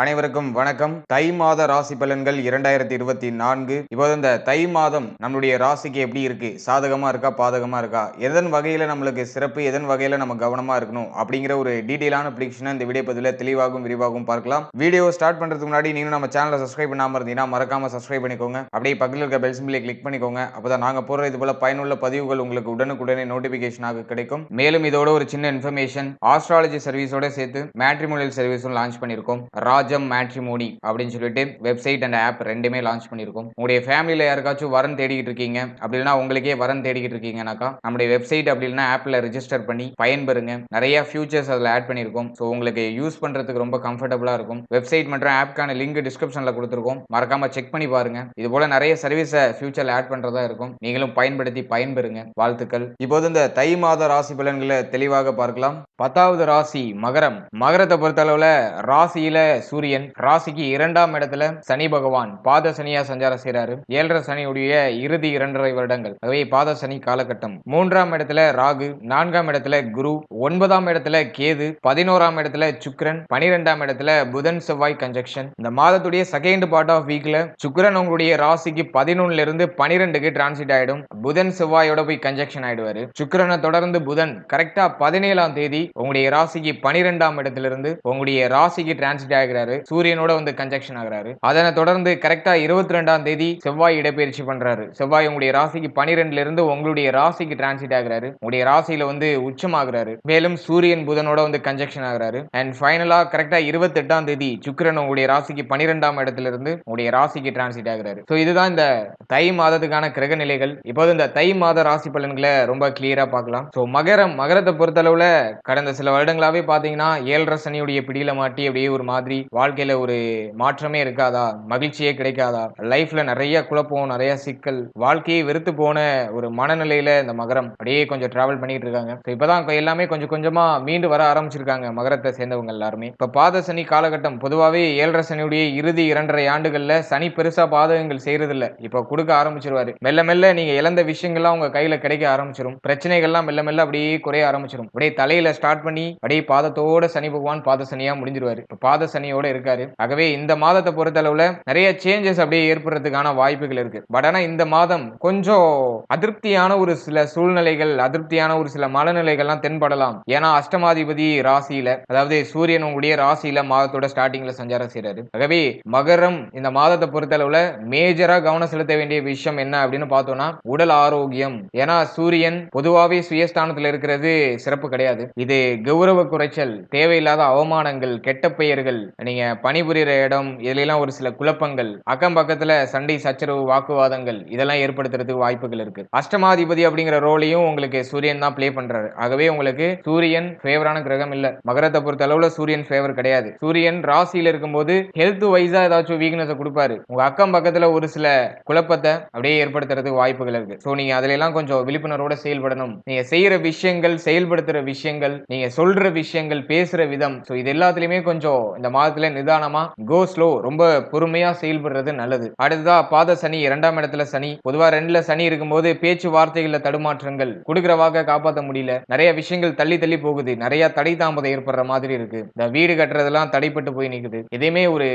அனைவருக்கும் வணக்கம். தை மாத ராசி பலன்கள் இரண்டாயிரத்தி இருபத்தி நான்கு. இப்போ இந்த தை மாதம் நம்மளுடைய ராசிக்கு எப்படி இருக்கு? சாதகமா இருக்கா பாதகமா இருக்கா? எதன் வகையில நம்மளுக்கு சிறப்பு எதன் வகையில நம்ம கவனமா இருக்கணும்? அப்படிங்கிற ஒரு டீடைலான ப்ரிடிக்ஷனை இந்த வீடியோ பதிவில் தெளிவாகவும் விரிவாகவும் பார்க்கலாம். வீடியோ ஸ்டார்ட் பண்றதுக்கு முன்னாடி நீங்க நம்ம சேனலை சப்ஸ்கிரைப் பண்ணாம இருந்தீங்கன்னா மறக்காம சப்ஸ்கிரைப் பண்ணிக்கோங்க. அப்படியே பக்கத்தில் இருக்க பெல் சிம்பிளை கிளிக் பண்ணிக்கோங்க. அப்பதான் நாங்க போற இது போல பயனுள்ள பதிவுகள் உங்களுக்கு உடனுக்குடனே நோட்டிபிகேஷனாக கிடைக்கும். மேலும் இதோட ஒரு சின்ன இன்ஃபர்மேஷன் ஆஸ்ட்ராலஜி சர்வீஸோட சேர்த்து மேட்ரிமோனியல் சர்வீஸும் லான்ச் பண்ணியிருக்கோம். ராஜம் மேட்ரிமோனி அப்படின்னு சொல்லிட்டு வெப்சைட் அண்ட் ஆப் ரெண்டுமே லான்ச் பண்ணியிருக்கோம். உங்களுடைய ஃபேமிலியில் யாருக்காச்சும் வரன் தேடிக்கிட்டு இருக்கீங்க அப்படின்னா உங்களுக்கே வரன் தேடிக்கிட்டு இருக்கீங்கனாக்கா நம்முடைய வெப்சைட் அப்படின்னா ஆப்பில் ரிஜிஸ்டர் பண்ணி பயன்பெறுங்க. நிறைய ஃபியூச்சர்ஸ் அதில் ஆட் பண்ணியிருக்கோம். ஸோ உங்களுக்கு யூஸ் பண்ணுறதுக்கு ரொம்ப கம்ஃபர்டபுளாக இருக்கும். வெப்சைட் மற்றும் ஆப்க்கான லிங்க் டிஸ்கிரிப்ஷனில் கொடுத்துருக்கோம். மறக்காமல் செக் பண்ணி பாருங்க. இது போல நிறைய சர்வீஸை ஃபியூச்சரில் ஆட் பண்ணுறதா இருக்கும். நீங்களும் பயன்படுத்தி பயன்பெறுங்க. வாழ்த்துக்கள். இப்போது இந்த தை மாத ராசி பலன்களை தெளிவாக பார்க்கலாம். பத்தாவது ராசி மகரம். மகரத்தை பொறுத்த அளவில் ராசியில் சூரியன் ராசிக்கு இரண்டாம் இடத்துல சனி பகவான். பாத சனியா சஞ்சாரம் செய்யறாரு ஏழரை சனியுடைய இறுதி இரண்டரை வருடங்கள். ஆகவே பாத சனி காலகட்டம். மூன்றாம் இடத்துல ராகு நான்காம் இடத்துல குரு ஒன்பதாம் இடத்துல கேது பதினோராம் இடத்துல சுக்ரன் பனிரெண்டாம் இடத்துல புதன் செவ்வாய் கன்ஜெக்ஷன் இந்த மாதத்துடைய செகண்ட் பார்ட் ஆஃப் வீக்ல சுக்ரன் உங்களுடைய ராசிக்கு பதினொன்னுல இருந்து பனிரெண்டுக்கு டிரான்சிட் ஆயிடும். புதன் செவ்வாயோட போய் கன்ஜெக்ஷன் ஆயிடுவாரு. சுக்கிரனை தொடர்ந்து புதன் கரெக்டா பதினேழாம் தேதி உங்களுடைய ராசிக்கு பனிரெண்டாம் இடத்துல இருந்து உங்களுடைய ராசிக்கு டிரான்சிட் ஆகிறாரு. சூரியனோட வந்து கன்ஜெக்ஷன் ஆகிறாரு. அதனை தொடர்ந்து கரெக்டா இருபத்தி ரெண்டாம் தேதி செவ்வாய் இடப்பெயர்ச்சி பண்றாரு. செவ்வாய் உங்களுடைய ராசிக்கு பனிரெண்டுல இருந்து உங்களுடைய ராசிக்கு டிரான்சிட் ஆகிறாரு. உங்களுடைய ராசியில வந்து உச்சமாகிறாரு. மேலும் சூரியன் புதனோட வந்து கன்ஜெக்ஷன் ஆகிறாரு. அண்ட் ஃபைனலா கரெக்டா இருபத்தி எட்டாம் தேதி சுக்கரன் உங்களுடைய ராசிக்கு பனிரெண்டாம் இடத்துல இருந்து உங்களுடைய ராசிக்கு டிரான்சிட் ஆகிறாரு. ஸோ இதுதான் இந்த தை மாதத்துக்கான கிரக நிலைகள். இப்போது இந்த தை மாத ராசி பலன்களை ரொம்ப கிளியரா பார்க்கலாம். ஸோ மகரம் மகரத்தை பொறுத்தளவுல கடந்த சில வருடங்களாவே பாத்தீங்கன்னா ஏழரை சனியுடைய பிடியில மாட்டி அப்படியே ஒரு மாதிரி வாழ்க்கையில ஒரு மாற்றமே இருக்காதா? மகிழ்ச்சியே கிடைக்காதா? லைஃப்ல நிறைய குழப்பம் நிறைய சிக்கல் வாழ்க்கையை வெறுத்து போன ஒரு மனநிலையில இந்த மகரம் அப்படியே கொஞ்சம் டிராவல் பண்ணிட்டு இருக்காங்க. ஸோ இப்பதான் எல்லாமே கொஞ்சம் கொஞ்சமா மீண்டு வர ஆரம்பிச்சிருக்காங்க மகரத்தை சேர்ந்தவங்க எல்லாருமே. இப்ப பாத சனி காலகட்டம் பொதுவாகவே ஏழரை சனியுடைய இறுதி இரண்டரை ஆண்டுகள்ல சனி பெருசா பாதகங்கள் செய்யறது இல்ல இப்ப கொடுக்க ஆரம்பிச்சிருவாரு. மெல்ல மெல்ல நீங்க இழந்த விஷயங்கள்லாம் உங்க கையில கிடைக்க ஆரம்பிச்சிடும் பிரச்சனைகள்லாம் மெல்ல மெல்ல அப்படியே குறைய ஆரம்பிச்சிடும் அப்படியே தலையில ஸ்டார்ட் பண்ணி அப்படியே பாதத்தோட சனி பகவான் பாத சனியா முடிஞ்சிருவாரு. இப்ப பாத சனியோட இருக்காரு. ஆகவே இந்த மாதத்தை பொறுத்தளவுல நிறைய சேஞ்சஸ் அப்படியே ஏற்படுறதுக்கான வாய்ப்புகள் இருக்கு. பட் ஆனா இந்த மாதம் கொஞ்சம் அதிருப்தியான ஒரு சில சூழ்நிலைகள் அதிருப்தியான ஒரு சில மனநிலைகள்லாம் தென்படலாம். ஏன்னா அஷ்டமாதிபதி ராசியில அதாவது சூரியன் உங்களுடைய ராசியில மாதத்தோட ஸ்டார்டிங்ல சஞ்சாரம் செய்றாரு. ஆகவே மகரம் இந்த மாதத்தை பொறுத்தளவுல மேஜரா கவனம் செலுத்த வேண்டிய விஷயம் என்ன அப்படின்னு பார்த்தோம்னா உடல் ஆரோக்கியம். ஏன்னா சூரியன் பொதுவாகவே சுயஸ்தானத்துல இருக்கிறது சிறப்பு கிடையாது. இது கௌரவ குறைச்சல் தேவையில்லாத அவமானங்கள் கெட்ட பெயர்கள் நீங்க பணிபுரியிற இடம் இதுலலாம் ஒரு சில குழப்பங்கள் அக்கம் பக்கத்துல சண்டை சச்சரவு வாக்குவாதங்கள் இதெல்லாம் ஏற்படுத்துறதுக்கு வாய்ப்புகள் இருக்கு. அஷ்டமாதிபதி அப்படிங்கிற ரோலையும் உங்களுக்கு சூரியன் தான் ப்ளே பண்றாரு. ஆகவே உங்களுக்கு சூரியன் ஃபேவரான கிரகம் இல்ல. மகரத்தை பொறுத்த அளவுல சூரியன் ஃபேவர் கிடையாது. சூரியன் ராசியில இருக்கும்போது ஹெல்த் வைஸா ஏதாச்சும் வீக்னஸை கொடுப்பாரு. உங்க அக்கம் பக்கத்துல ஒரு சில குழப்பத்தை அப்படியே ஏற்படுத்துறதுக்கு வாய்ப்புகள் இருக்கு. ஸோ நீங்க அதுல எல்லாம் கொஞ்சம் விழிப்புணர்வோட செயல்படணும். நீங்க செய்யற விஷயங்கள் செயல்படுத்துற விஷயங்கள் நீங்க சொல்ற விஷயங்கள் பேசுற விதம். ஸோ இது எல்லாத்துலயுமே கொஞ்சம் இந்த மாதத்துல நிதானமா கோ ஸ்லோ ரொம்ப பொறுமையா செயல்படுறது நல்லது. அடுத்ததா பாத சனி இரண்டாம் இடத்துல சனி. பொதுவா ரெண்டுல சனி இருக்கும்போது பேச்சு வார்த்தைகள்ல தடுமாற்றங்கள் கொடுக்கிற வாக்க காப்பாற்ற முடியல. நிறைய விஷயங்கள் தள்ளி தள்ளி போகுது. நிறைய தடை தாமதம் ஏற்படுற மாதிரி இருக்கு. இந்த வீடு கட்டுறதெல்லாம் தடைப்பட்டு போய் நிக்குது. எதையுமே ஒரு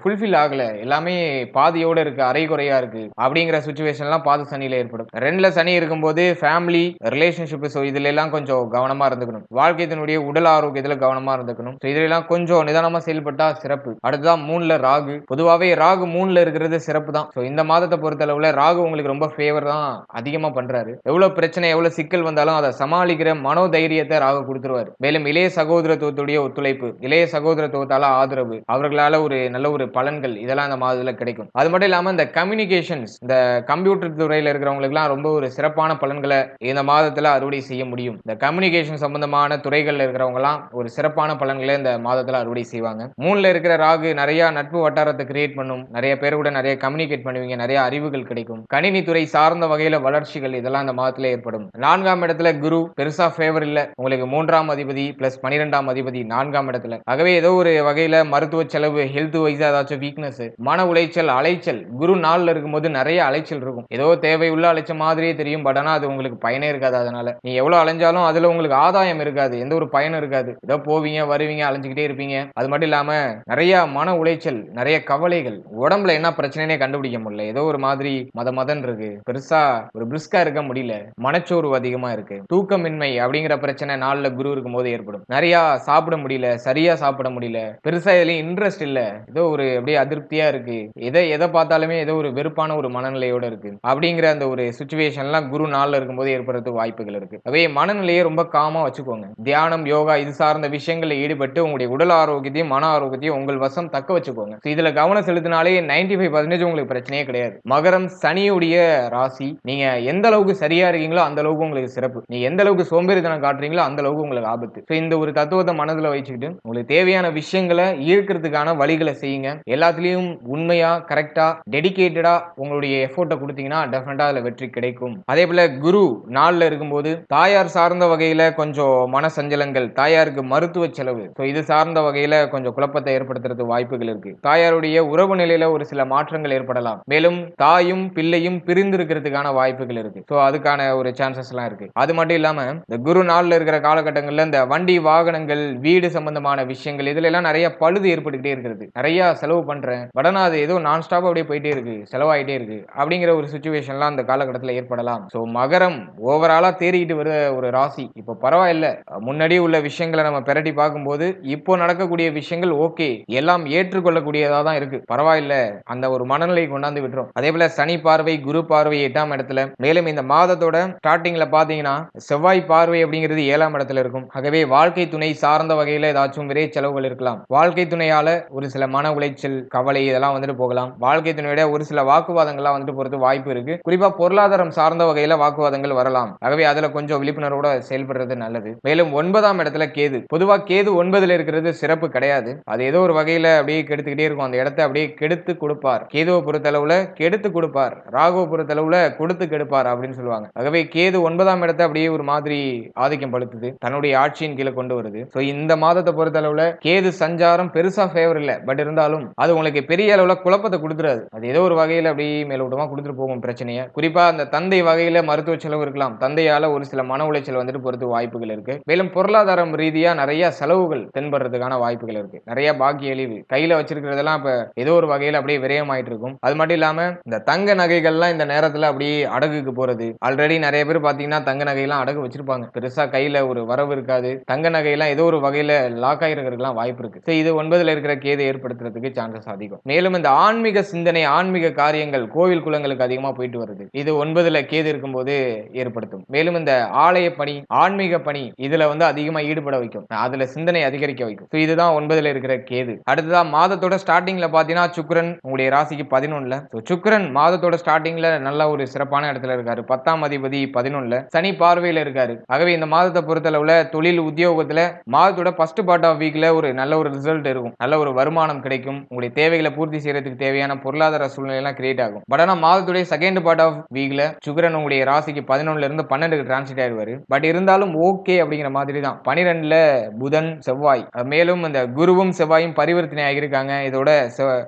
ஃபுல்ஃபில் ஆகல. எல்லாமே பாதியோட இருக்கு அரைகுறையா இருக்கு. அப்படிங்கிற சுச்சுவேஷன்லாம் பாத சனியில ஏற்படும். ரெண்டுல சனி இருக்கும்போது ஃபேமிலி ரிலேஷன்ஷிப் ஸோ இதுல எல்லாம் கொஞ்சம் கவனமா இருந்துக்கணும். வாழ்க்கையினுடைய உடல் ஆரோக்கியத்துல கவனமா இருந்துக்கணும். ஸோ இதுல எல்லாம் கொஞ்சம் நிதானமா செயல்பட்டா சிறப்பு. அடுத்ததான் மூணுல ராகு. பொதுவாகவே ராகு மூணுல இருக்கிறது சிறப்பு தான் ஸோ இந்த மாதத்தை பொறுத்தளவுல ராகு உங்களுக்கு ரொம்ப ஃபேவர் தான் அதிகமா பண்றாரு. எவ்வளவு பிரச்சனை எவ்வளவு சிக்கல் வந்தாலும் அதை சமாளிக்கிற மனோதைரியத்தை ராகு கொடுத்துருவாரு. மேலும் இளைய சகோதரத்துவத்துடைய ஒத்துழைப்பு இளைய சகோதரத்துவத்தால ஆதரவு அவர்களால ஒரு நல்ல ஒரு பலன்கள் இதெல்லாம் இந்த மாதத்துல கிடைக்கும். அது மட்டும் இல்லாம இந்த கம்யூனிகேஷன்ஸ் இந்த கம்ப்யூட்டர் துறையில இருக்கிறவங்களுக்குலாம் ரொம்ப ஒரு சிறப்பான பலன்களை இந்த மாதத்துல அறுவடை செய்ய முடியும். இந்த கம்யூனிகேஷன் சம்பந்தமான துறைகள்ல இருக்கிறவங்கலாம் ஒரு சிறப்பான பலன்களை இந்த மாதத்துல அறுவடை செய்வாங்க. மூணில் இருக்கிற ராகு நிறைய நட்பு வட்டாரத்தை கிரியேட் பண்ணும். நிறைய பேர் கூட நிறைய கம்யூனிகேட் பண்ணுவீங்க. நிறைய அறிவுகள் கிடைக்கும். கணினி துறை சார்ந்த வகையில வளர்ச்சிகள் இதெல்லாம் அந்த மாதத்துல ஏற்படும். நான்காம் இடத்துல குரு பெருசா ஃபேவர் இல்ல. உங்களுக்கு மூன்றாம் அதிபதி பிளஸ் பனிரெண்டாம் அதிபதி நான்காம் இடத்துல. ஆகவே ஏதோ ஒரு வகையில மருத்துவ செலவு ஹெல்த் வைஸா ஏதாச்சும் வீக்னஸ் மன உளைச்சல் அலைச்சல் குரு நாள்ல இருக்கும்போது நிறைய அலைச்சல் இருக்கும். ஏதோ தேவை உள்ள அலைச்ச மாதிரியே தெரியும். பட் ஆனா அது உங்களுக்கு பயனே இருக்காது அதனால. நீ எவ்வளவு அலைஞ்சாலும் அதுல உங்களுக்கு ஆதாயம் இருக்காது. எந்த ஒரு பயனும் இருக்காது. ஏதோ போவீங்க வருவீங்க அலைஞ்சுக்கிட்டே இருப்பீங்க. அது மட்டும் இல்லாம நிறைய மன உளைச்சல் நிறைய கவலைகள். உடம்புல என்ன பிரச்சனைனே கண்டுபிடிக்க முடியல. ஏதோ ஒரு மாதிரி மத மதன் இருக்கு. பெருசா ஒரு பிரிஸ்கா இருக்க முடியல. மனச்சோர்வு அதிகமா இருக்கு. தூக்கமின்மை அப்படிங்கிற பிரச்சனை நாள்ல குரு இருக்கும்போது ஏற்படும். நிறைய சாப்பிட முடியல. சரியா சாப்பிட முடியல. பெருசா இதுலயும் இன்ட்ரெஸ்ட் இல்ல. ஏதோ ஒரு அப்படியே அதிருப்தியா இருக்கு. எதை எதை பார்த்தாலுமே ஏதோ ஒரு வெறுப்பான ஒரு மனநிலையோட இருக்கு. அப்படிங்கிற அந்த ஒரு சுச்சுவேஷன்லாம் குரு நாள்ல இருக்கும்போது ஏற்படுறதுக்கு வாய்ப்புகள் இருக்கு. அவே மனநிலையை ரொம்ப காமா வச்சுக்கோங்க. தியானம் யோகா இது சார்ந்த விஷயங்களில் ஈடுபட்டு உங்களுடைய உடல் ஆரோக்கியத்தையும் மன ஆரோக்கியம் ஆரோக்கியத்தையும் உங்கள் வசம் தக்க வச்சுக்கோங்க. இதுல கவனம் செலுத்தினாலே 95% ஃபைவ் பர்சன்டேஜ் உங்களுக்கு பிரச்சனையே கிடையாது. மகரம் சனியுடைய ராசி நீங்க எந்த அளவுக்கு சரியா இருக்கீங்களோ அந்த அளவுக்கு உங்களுக்கு சிறப்பு. நீ எந்த அளவுக்கு சோம்பேறித்தனம் காட்டுறீங்களோ அந்த அளவுக்கு உங்களுக்கு ஆபத்து. ஸோ இந்த ஒரு தத்துவத்தை மனதில் வச்சுக்கிட்டு உங்களுக்கு தேவையான விஷயங்களை ஈர்க்கிறதுக்கான வழிகளை செய்யுங்க. எல்லாத்துலயும் உண்மையா கரெக்டா டெடிக்கேட்டடா உங்களுடைய எஃபோர்ட்டை கொடுத்தீங்கன்னா டெஃபினட்டா அதுல வெற்றி கிடைக்கும். அதே போல குரு நாளில் இருக்கும்போது தாயார் சார்ந்த வகையில கொஞ்சம் மனசஞ்சலங்கள் தாயாருக்கு மருத்துவ செலவு. ஸோ இது சார்ந்த வகையில கொஞ்சம் குழப்பத்தை ஏற்படுத்துறதுக்கு வாய்ப்புகள் இருக்கு. தாயாருடைய உறவு நிலையில ஒரு சில மாற்றங்கள் ஏற்படலாம். மேலும் தாயும் பிள்ளையும் பிரிந்து இருக்கிறதுக்கான வாய்ப்புகள் இருக்கு. ஸோ அதுக்கான ஒரு சான்சஸ் எல்லாம் இருக்கு. அது மட்டும் இல்லாம இந்த குரு நாள்ல இருக்கிற காலகட்டங்கள்ல இந்த வண்டி வாகனங்கள் வீடு சம்பந்தமான விஷயங்கள் இதுல எல்லாம் நிறைய பழுது ஏற்பட்டுக்கிட்டே இருக்கிறது. நிறைய செலவு பண்றேன். பட் ஆனா அது ஏதோ நான் ஸ்டாப் அப்படியே போயிட்டே இருக்கு. செலவாயிட்டே இருக்கு. அப்படிங்கிற ஒரு சுச்சுவேஷன்லாம் அந்த காலகட்டத்தில் ஏற்படலாம். ஸோ மகரம் ஓவராலா தேறிக்கிட்டு வர ஒரு ராசி. இப்போ பரவாயில்ல. முன்னாடி உள்ள விஷயங்களை நம்ம பிரட்டி பார்க்கும்போது இப்போ நடக்கக்கூடிய விஷயங்கள் ஓகே எல்லாம் ஏற்றுக்கொள்ளக்கூடியதா தான் இருக்கு. பரவாயில்ல அந்த ஒரு மனநிலை கொண்டாந்து விட்டுரும். அதே போல சனி பார்வை குரு பார்வை எட்டாம் இடத்துல மேலும் இந்த மாதத்தோட ஸ்டார்டிங்ல பாத்தீங்கன்னா செவ்வாய் பார்வை அப்படிங்கிறது ஏழாம் இடத்துல இருக்கும். ஆகவே வாழ்க்கை துணை சார்ந்த வகையில ஏதாச்சும் விரை செலவுகள் இருக்கலாம். வாழ்க்கை துணையால ஒரு சில மன உளைச்சல் கவலை இதெல்லாம் வந்துட்டு போகலாம். வாழ்க்கை துணையோட ஒரு சில வாக்குவாதங்கள்லாம் வந்துட்டு போறது வாய்ப்பு இருக்கு. குறிப்பா பொருளாதாரம் சார்ந்த வகையில வாக்குவாதங்கள் வரலாம். ஆகவே அதுல கொஞ்சம் விழிப்புணர்வோட செயல்படுறது நல்லது. மேலும் ஒன்பதாம் இடத்துல கேது. பொதுவா கேது ஒன்பதுல இருக்கிறது சிறப்பு கிடையாது. அது ஏதோ ஒரு வகையில அப்படியே கெடுத்துக்கிட்டே இருக்கும். அந்த இடத்த அப்படியே கெடுத்து கொடுப்பார். கேதுவை பொறுத்தளவுல கெடுத்து கொடுப்பார். ராகுவை பொறுத்தளவுல கொடுத்து கெடுப்பார் அப்படின்னு சொல்லுவாங்க. ஆகவே கேது ஒன்பதாம் இடத்தை அப்படியே ஒரு மாதிரி ஆதிக்கம் படுத்துது தன்னுடைய ஆட்சியின் கீழே கொண்டு வருது. ஸோ இந்த மாதத்தை பொறுத்தளவுல கேது சஞ்சாரம் பெருசா ஃபேவர் இல்லை. பட் இருந்தாலும் அது உங்களுக்கு பெரிய அளவுல குழப்பத்தை கொடுத்துறாது. அது ஏதோ ஒரு வகையில அப்படியே மேலோட்டமா கொடுத்துட்டு போகும் பிரச்சனையை. குறிப்பா அந்த தந்தை வகையில மருத்துவ செலவு இருக்கலாம். தந்தையால ஒரு சில மன உளைச்சல் வந்துட்டு பொறுத்து வாய்ப்புகள் இருக்கு. மேலும் பொருளாதாரம் ரீதியா நிறைய செலவுகள் தென்படுறதுக்கான வாய்ப்புகள் இருக்கு. நிறைய பாக்கி அழிவு. கையில வச்சிருக்கிறதெல்லாம் இப்ப ஏதோ ஒரு வகையில அப்படியே விரயமாயிட்டு இருக்கும் அது மட்டும் இல்லாம இந்த தங்க நகைகள்லாம் இந்த நேரத்துல அப்படியே அடகுக்கு போறது. ஆல்ரெடி நிறைய பேர் பாத்தீங்கன்னா தங்க நகையெல்லாம் அடகு வச்சிருப்பாங்க. பெருசா கையில ஒரு வரவு இருக்காது. தங்க நகையெல்லாம் ஏதோ ஒரு வகையில லாக் ஆகிருக்கிறதுலாம் வாய்ப்பு இருக்கு. இது ஒன்பதுல இருக்கிற கேது ஏற்படுத்துறதுக்கு சான்சஸ் அதிகம். மேலும் இந்த ஆன்மீக சிந்தனை ஆன்மீக காரியங்கள் கோவில் குளங்களுக்கு அதிகமா போயிட்டு வருது. இது ஒன்பதுல கேது இருக்கும்போது ஏற்படுத்தும். மேலும் இந்த ஆலய பணி ஆன்மீக பணி இதுல வந்து அதிகமா ஈடுபட வைக்கும். அதுல சிந்தனை அதிகரிக்க வைக்கும். இதுதான் ஒன்பதுல இருக்கிற கேது. அடுத்ததா மாதத்தோட ஸ்டார்டிங்ல பாத்தீங்கன்னா சுக்கிரன் உங்களுடைய ராசிக்கு பதினொன்னுல. So மாதத்தோட ஸ்டார்டிங்ல நல்ல ஒரு சிறப்பான இடத்துல இருக்காரு. பத்தாம் அதிபதி பதினொன்னுல சனி பார்வையில இருக்காரு. ஆகவே இந்த மாதத்தை பொறுத்தளவுல தொழில் உத்தியோகத்துல மாதத்தோட ஃபர்ஸ்ட் பார்ட் ஆஃப் வீக்ல ஒரு நல்ல ஒரு ரிசல்ட் இருக்கும். நல்ல ஒரு வருமானம் கிடைக்கும். உங்களுடைய தேவைகளை பூர்த்தி செய்யறதுக்கு தேவையான பொருளாதார சூழ்நிலை எல்லாம் கிரியேட் ஆகும். பட் ஆனா மாதத்துடைய செகண்ட் பார்ட் ஆஃப் வீக்ல சுக்கிரன் உங்களுடைய ராசிக்கு பதினொன்னுல இருந்து பன்னெண்டுக்கு டிரான்சிட் ஆயிடுவாரு பட் இருந்தாலும் ஓகே அப்படிங்கிற மாதிரி தான் பனிரெண்டுல புதன் செவ்வாய். மேலும் இந்த குருவும் செவ்வாய் செவ்வாயும் பரிவர்த்தனை ஆகியிருக்காங்க இதோட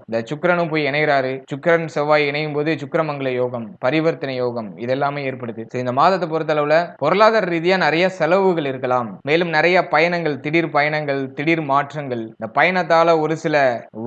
இந்த சுக்கரனும் போய் இணைகிறாரு சுக்கரன் செவ்வாய் இணையும் போது சுக்கரமங்கல யோகம் பரிவர்த்தனை யோகம் இதெல்லாமே ஏற்படுது. இந்த மாதத்தை பொறுத்தளவுல பொருளாதார ரீதியா நிறைய செலவுகள் இருக்கலாம். மேலும் நிறைய பயணங்கள் திடீர் பயணங்கள் திடீர் மாற்றங்கள். இந்த பயணத்தால ஒரு சில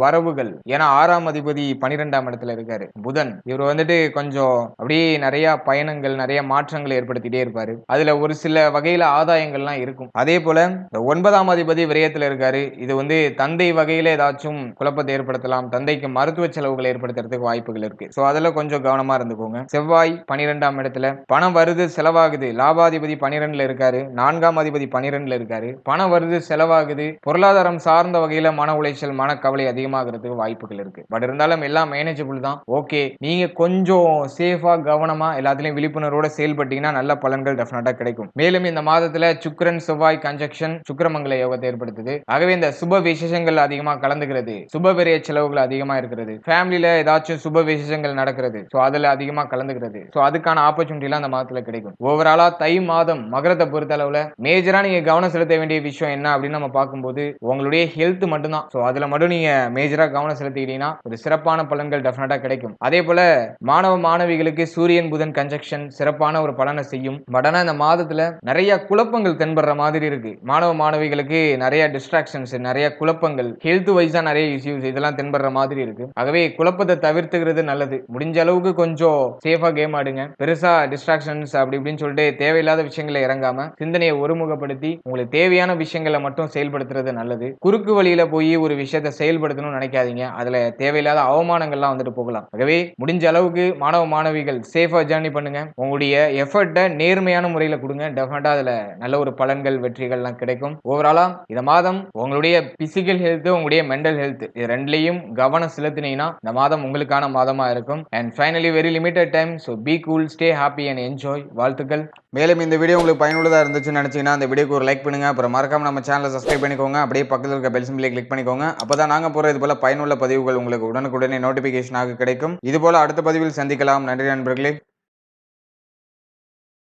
வரவுகள். ஏன்னா ஆறாம் அதிபதி பனிரெண்டாம் இடத்துல இருக்காரு. புதன் இவர் வந்துட்டு கொஞ்சம் அப்படியே நிறைய பயணங்கள் நிறைய மாற்றங்கள் ஏற்படுத்திட்டே இருப்பாரு. அதுல ஒரு சில வகையில ஆதாயங்கள்லாம் இருக்கும். அதே போல இந்த ஒன்பதாம் அதிபதி விரயத்துல இருக்காரு. இது வந்து தந்தை தந்தை வகையில ஏதாச்சும் குழப்பத்தை ஏற்படுத்தலாம் தந்தைக்கு மருத்துவ செலவுகள் ஏற்படுத்துறதுக்கு வாய்ப்புகள் இருக்கு. சோ அதில் கொஞ்சம் கவனமா இருந்துக்கோங்க. செவ்வாய் பனிரெண்டாம் இடத்துல பணம் வருது செலவாகுது. லாபாதிபதி பனிரெண்டுல இருக்காரு நான்காம் அதிபதி பனிரெண்டுல இருக்காரு. பணம் வருது செலவாகுது. பொருளாதாரம் சார்ந்த வகையில மன உளைச்சல் மனக்கவலை அதிகமாகிறதுக்கு வாய்ப்புகள் இருக்கு. பட் இருந்தாலும் எல்லாம் மேனேஜபிள் தான். ஓகே நீங்க கொஞ்சம் சேஃபா கவனமா எல்லாத்துலயும் விழிப்புணர்வோட செயல்பட்டீங்கன்னா நல்ல பலன்கள் டெஃபினட்டா கிடைக்கும். மேலும் இந்த மாதத்துல சுக்கரன் செவ்வாய் கன்ஜெக்ஷன் சுக்கரமங்கல யோகத்தை ஏற்படுத்துது. ஆகவே இந்த சுப விசேஷங்கள் அதிகமா கலந்துக்கிறது. சுப விரய செலவுகள் அதிகமா இருக்கிறது. ஃபேமிலியில ஏதாச்சும் சுப விசேஷங்கள் நடக்கிறது. ஸோ அதுல அதிகமா கலந்துக்கிறது. ஸோ அதுக்கான ஆப்பர்ச்சுனிட்டிலாம் அந்த மாதத்துல கிடைக்கும். ஓவராலா தை மாதம் மகரத்தை பொறுத்த அளவுல மேஜரா நீங்க கவனம் செலுத்த வேண்டிய விஷயம் என்ன அப்படின்னு நம்ம பார்க்கும்போது உங்களுடைய ஹெல்த் மட்டும்தான். ஸோ அதுல மட்டும் நீங்க மேஜரா கவனம் செலுத்திக்கிட்டீங்கன்னா ஒரு சிறப்பான பலன்கள் டெஃபினட்டா கிடைக்கும். அதே போல மாணவ மாணவிகளுக்கு சூரியன் புதன் கன்ஜெக்ஷன் சிறப்பான ஒரு பலனை செய்யும். பட் ஆனா இந்த மாதத்துல நிறைய குழப்பங்கள் தென்படுற மாதிரி இருக்கு. மாணவ மாணவிகளுக்கு நிறைய டிஸ்ட்ராக்ஷன்ஸ் நிறைய குழப்பங்கள் அவமானங்கள் ஹெல்த் வைஸா நிறைய இஷ்யூஸ் இதெல்லாம் தென்படுற மாதிரி இருக்கு. ஆகவே குழப்பத்தை தவிர்த்துக்கிறது நல்லது. முடிஞ்ச அளவுக்கு கொஞ்சம் சேஃபா கேம் ஆடுங்க. பெருசா டிஸ்ட்ராக்ஷன்ஸ் அப்படி இப்படின்னு சொல்லிட்டு தேவையில்லாத விஷயங்களை இறங்காம சிந்தனையை ஒருமுகப்படுத்தி உங்களுக்கு தேவையான விஷயங்களை மட்டும் செயல்படுத்துறது நல்லது. குறுக்கு வழியில போய் ஒரு விஷயத்தை செயல்படுத்தணும்னு நினைக்காதீங்க. அதுல தேவையில்லாத அவமானங்கள்லாம் வந்துட்டு போகலாம். ஆகவே முடிஞ்ச அளவுக்கு மாணவ மாணவிகள் சேஃபா ஜேர்னி பண்ணுங்க. உங்களுடைய எஃபர்ட்டை நேர்மையான முறையில கொடுங்க. டெஃபினட்டா அதுல நல்ல ஒரு பலன்கள் வெற்றிகள்லாம் கிடைக்கும். ஓவராலா இந்த மாதம் உங்களுடைய பிசிக்கல் ஹெல்த் உங்களுடைய மென்டல் ஹெல்த் இது ரெண்டுலையும் கவனம் செலுத்தினீங்கன்னா இந்த மாதம் உங்களுக்கான மாதமா இருக்கும். And finally very limited time so be cool stay happy and enjoy வாழ்த்துக்கள். மேலும் இந்த வீடியோ உங்களுக்கு பயனுள்ளதாக இருந்துச்சுன்னு நினச்சிங்கன்னா அந்த வீடியோக்கு ஒரு லைக் பண்ணுங்கள் அப்புறம் மறக்காம நம்ம சேனலை சப்ஸ்கிரைப் பண்ணிக்கோங்க. அப்படியே பக்கத்தில் இருக்க பெல் சிம்பிளை கிளிக் பண்ணிக்கோங்க. அப்போ தான் நாங்கள் போகிற இது போல பயனுள்ள பதிவுகள் உங்களுக்கு உடனுக்குடனே நோட்டிஃபிகேஷனாக கிடைக்கும். இது போல் அடுத்த பதிவில் சந்திக்கலாம். நன்றி நண்பர்களே.